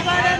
আবার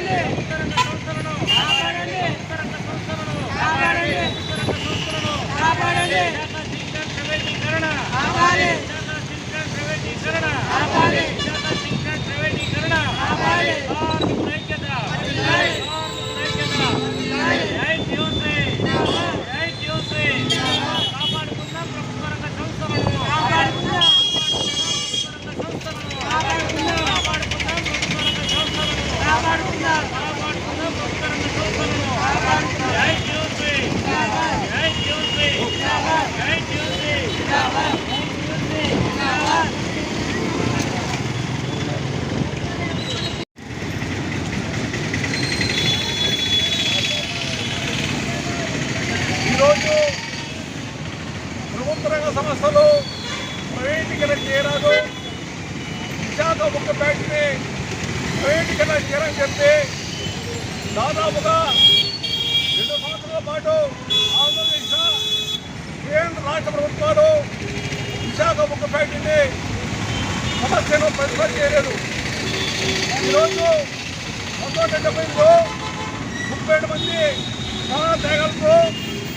ఈరోజు ప్రభుత్వ రంగ సంస్థలు ప్రైవేటీకరణ చేయరాదు. విశాఖ ముక్క బ్యాంక్ని ప్రైవేటీకరణ చేయాలని చెప్పి దాదాపుగా రెండు సంవత్సరాల పాటు ఆంధ్రప్రదేశ్ కేంద్ర రాష్ట్ర ప్రభుత్వాలు విశాఖ ముక్క ఫ్యాక్టరీని సమస్యను పరిష్కారం చేయలేదు. ఈరోజు పంతొమ్మిది డెబ్బైలో ముప్పై ఏడు మంది ప్రాణ త్యాగాలతో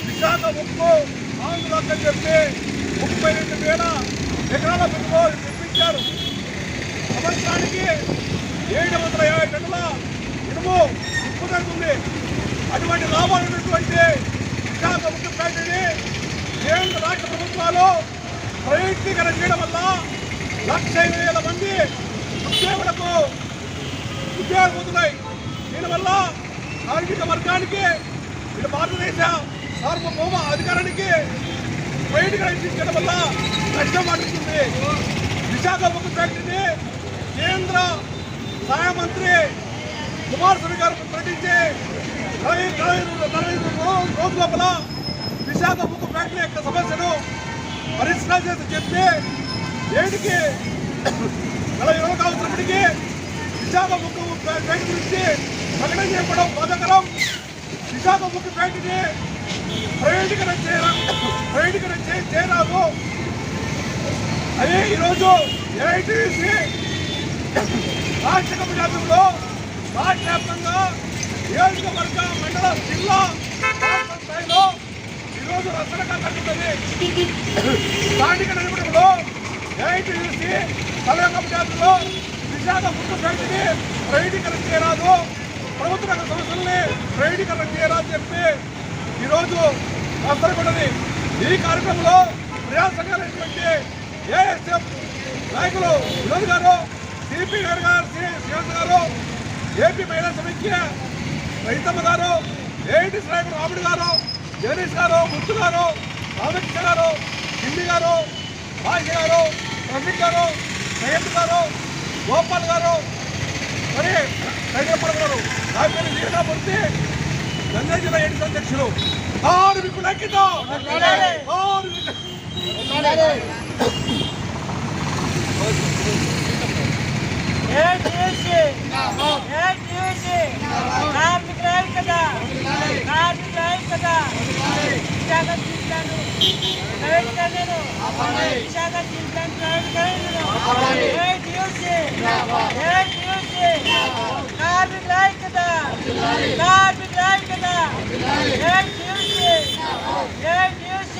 విశాఖ ముక్కు ఆంధ్రాకి అని చెప్పి ముప్పై రెండు వేల ఎకరాల పెట్టుబడి నిర్మించారు. ప్రపంచానికి ఏడు వందల యాభై టన్నుల ఇనుము ఉప్పు తగ్గుతుంది అటువంటి లాభాలు ఉన్నటువంటి విశాఖ ఉక్కు ఫ్యాక్టరీని కేంద్ర రాష్ట్ర ప్రభుత్వాలు ప్రైవేటీకరణ చేయడం వల్ల లక్ష ఇరవై వేల మంది ఉద్యోగులకు ఉద్యోగాలు పోతున్నాయి దీనివల్ల కార్మిక వర్గానికి ఇటు భారతదేశ సార్వభౌమ అధికారానికి బయటకు రక్షించడం వల్ల నష్టం పడుతుంది విశాఖ ఉక్కు ఫ్యాక్టరీని కేంద్ర సహాయ మంత్రి కుమారస్వామి గారు ప్రకటించి నలభై నలభై నలభై లోపల విశాఖ ముక్కు ఫ్యాక్టరీ యొక్క సమస్యను పరిష్కారం చేసి చెప్పి ఏడికి నలభై రోజులు కావచ్చినప్పటికీ విశాఖ ముక్కు ఫ్యాక్టరీ గురించి ప్రకటన చేయడం బాధకరం. విశాఖ ముక్కు ఫ్యాక్టరీని ప్రైవేటీకరణ చేయరా ప్రైవేటీకరణ చేయరాదు. అదే ఈరోజు ఏఐటీసీ రాష్ట్ర కమిటీ ఆధ్వర్యంలో రాష్ట్ర వ్యాప్తంగా నియోజకవర్గ మండల జిల్లా స్థాయిలో ఈరోజు రచనగా జరుగుతుంది స్థానిక నిలబడంలో ఏఐటీసీ కళా కమిటీ విశాఖ ముఖ్య ఫ్యాక్టరీని ప్రైవేటీకరణ చేయరాదు. ప్రభుత్వ రంగ సంస్థల్ని ప్రైవేటీకరణ చేయరాదు చెప్పి ఈరోజు రాష్ట్రపతి ఈ కార్యక్రమంలో ప్రజా సంఘాలైనటువంటి ఏఎస్ఎఫ్ నాయకులు వినోద్ గారు సిపి గారు గారు శ్రీకాంత్ గారు ఏపీ మహిళా సమైక్య రైతమ్మ గారు ఏఐటి నాయకుడు రాముడు గారు జగదీష్ గారు ముత్తు గారు రామకృష్ణ గారు హిందీ గారు భాష గారు రఫీక్ గారు సయ్యద్ గారు గోపాల్ గారు మరి రైతప్పల్ గారు నా పేరు వీరనామూర్తి నంద్యాల జిల్లా ఏడు అధ్యక్షులు కార్మికుల కార్మికులు కార్మికులు కదా ఏ న్యూస్ ఏ న్యూస్